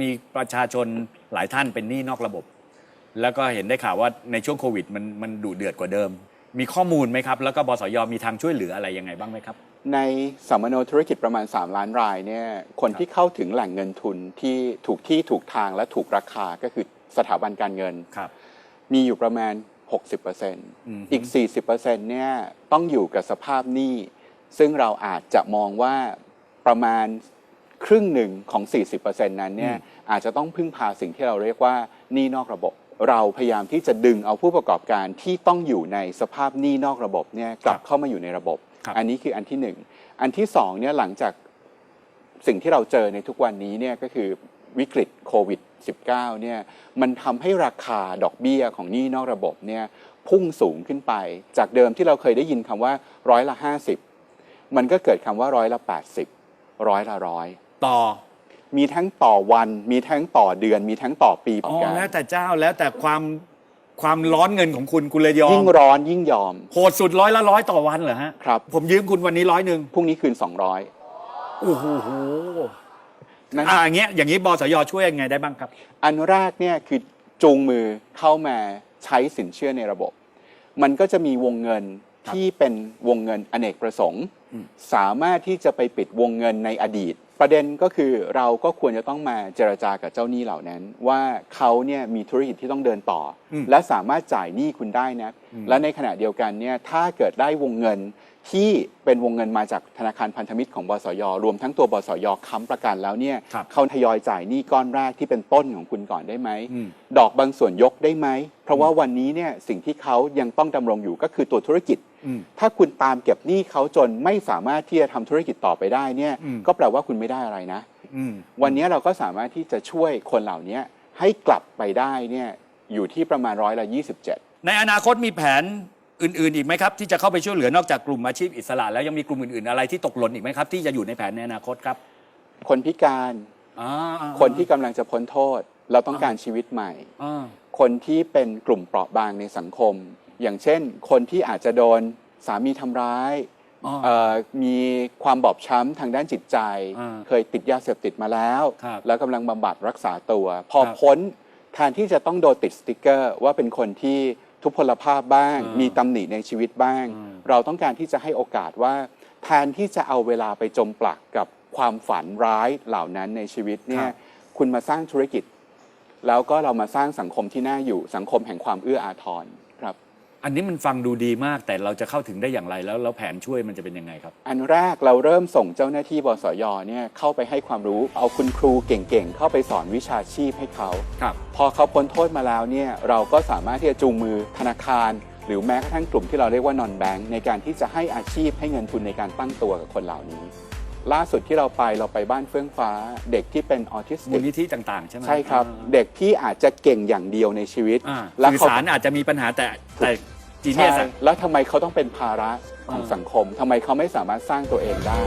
มีประชาชนหลายท่านเป็นหนี้นอกระบบ แล้วก็เห็นได้ข่าวว่าในช่วงโควิดมันมันดุเดือดกว่าเดิม มีข้อมูลไหมครับ แล้วก็บสยมีทางช่วยเหลืออะไรยังไงบ้างไหมครับ ในสัมมโนธุรกิจประมาณ 3 ล้านรายเนี่ยคนที่เข้าถึงแหล่งเงินทุนที่ถูกที่ถูกทางและถูกราคาก็คือสถาบันการเงินครับ มีอยู่ประมาณ 60%อืมอีก 40%เนี่ยต้องอยู่กับสภาพหนี้ซึ่งเราอาจจะมองว่าประมาณ ครึ่งหนึ่งของ 40%นั้นเนี่ยอาจจะต้องพึ่งพาสิ่งที่เราเรียกว่าหนี้นอกระบบ เราพยายามที่จะดึงเอาผู้ประกอบการที่ต้องอยู่ในสภาพหนี้นอกระบบเนี่ยกลับเข้ามาอยู่ในระบบครับอันนี้คืออันที่หนึ่งอันที่สองเนี่ยหลังจากสิ่งที่เราเจอในทุกวันนี้เนี่ยก็คือวิกฤตโควิด -19 เนี่ยมันทำให้ราคาดอกเบี้ยของหนี้นอกระบบเนี่ยพุ่งสูงขึ้นไป จากเดิมที่เราเคยได้ยินคำว่าร้อยละ 50 มันก็เกิดคำว่าร้อยละ 80 ร้อยละร้อย ต่อมีทั้งต่อวัน มีทั้งต่อเดือน มีทั้งต่อปีเหมือ๋ออนกันแล้วแต่เจ้าแล้วแต่ความความร้อนเงินของคุณคุณเลยยอยิ่มงร้อนยิ่งยอม โหดสุดร้อยละร้อยต่อวันเหรอฮะครับ ผมยืมคุณวันนี้ร้อยหนึ่งพรุ่งนี้คืน 200 โอ้โหนั่น อ่าอย่างเงี้ยอย่างนี้บสยช่วยยังไงได้บ้างครับ อันแรกเนี่ยคือจูงมือเข้ามาใช้สินเชื่อในระบบ มันก็จะมีวงเงินครับที่เป็นวงเงินอเนกประสงค์อืมสามารถที่จะไปปิดวงเงินในอดีต ประเด็นก็คือเราก็ควรจะต้องมาเจรจากับเจ้าหนี้เหล่านั้น ว่าเขาเนี่ยมีธุรกิจที่ต้องเดินต่ออมและสามารถจ่ายหนี้คุณได้นะอืมและในขณะเดียวกันเนี่ยถ้าเกิดได้วงเงินที่เป็นวงเงินมาจากธนาคารพันธมิตรของบสย รวมทั้งตัวบสยค้ำประกันแล้วเนี่ยครับเขาทยอยจ่ายหนี้ก้อนแรกที่เป็นต้นของคุณก่อนได้ไหมอืมดอกบางส่วนยกได้ไหมเพราะว่าวันนี้เนี่ยสิ่งที่เขายังต้องดำรงอยู่ก็คือตัวธุรกิจอืม ถ้าคุณตามเก็บหนี้เขาจนไม่สามารถที่จะทำธุรกิจต่อไปได้เนี่ยอืมก็แปลว่าคุณไม่ได้อะไรนะอืมวันนี้เราก็สามารถที่จะช่วยคนเหล่านี้ให้กลับไปได้เนี่ยอยู่ที่ประมาณร้อยละ27 ในอนาคตมีแผนอื่น ๆ อีกไหมครับ ที่จะเข้าไปช่วยเหลือนอกจากกลุ่มอาชีพอิสระ แล้วยังมีกลุ่มอื่น ๆ อะไรที่ตกหล่นอีกไหมครับ ที่จะอยู่ในแผนในอนาคตครับ คนพิการอ่าอ่าคนที่กำลังจะพ้นโทษ เราต้องการชีวิตใหม่อ่าคนที่เป็นกลุ่มเปราะบางในสังคม อย่างเช่น คนที่อาจจะโดนสามีทำร้ายอ๋อ เอ่อมีความบอบช้ำทางด้านจิตใจ อ่าเคยติดยาเสพติดมาแล้ว ครับแล้วกำลังบำบัดรักษาตัว พอครับพ้นแทนที่จะต้องโดนติดสติกเกอร์ ว่าเป็นคนที่ทุพพลภาพบ้าง อ่ามีมีตำหนิในชีวิตบ้าง อืม เราต้องการที่จะให้โอกาสว่า แทนที่จะเอาเวลาไปจมปลักกับความฝันร้ายเหล่านั้นในชีวิตเนี่ยคุณมาสร้างธุรกิจ แล้วก็เรามาสร้างสังคมที่น่าอยู่สังคมแห่งความเอื้ออาทรครับ อันนี้มันฟังดูดีมากแต่เราจะเข้าถึงได้อย่างไรแล้วแล้วแผนช่วยมันจะเป็นยังไงครับ อันแรกเราเริ่มส่งเจ้าหน้าที่บสยเนี่ยเข้าไปให้ความรู้เอาคุณครูเก่งๆ เข้าไปสอนวิชาชีพให้เขา ครับ พอเขาพ้นโทษมาแล้วเนี่ยเราก็สามารถที่จะจูงมือธนาคาร หรือแม้กระทั่งกลุ่มที่เราเรียกว่านอนแบงค์ในการที่จะให้อาชีพให้เงินทุนในการตั้งตัวกับคนเหล่านี้ ล่าสุดที่เราไปเราไปบ้านเฟื่องฟ้า เด็กที่เป็นออทิสมูติลกนิธิต่างๆ ใช่ไหมใช่ครับอ่าเด็กที่อาจจะเก่งอย่างเดียวในชีวิต อ่าและสื่อเขา สารอาจจะมีปัญหาแต่แต่ จีเนีใช่ยสอะแล้วทำไมเขาต้องเป็นภาระของอ่าสังคมทำไมเขาไม่สามารถสร้างตัวเองได้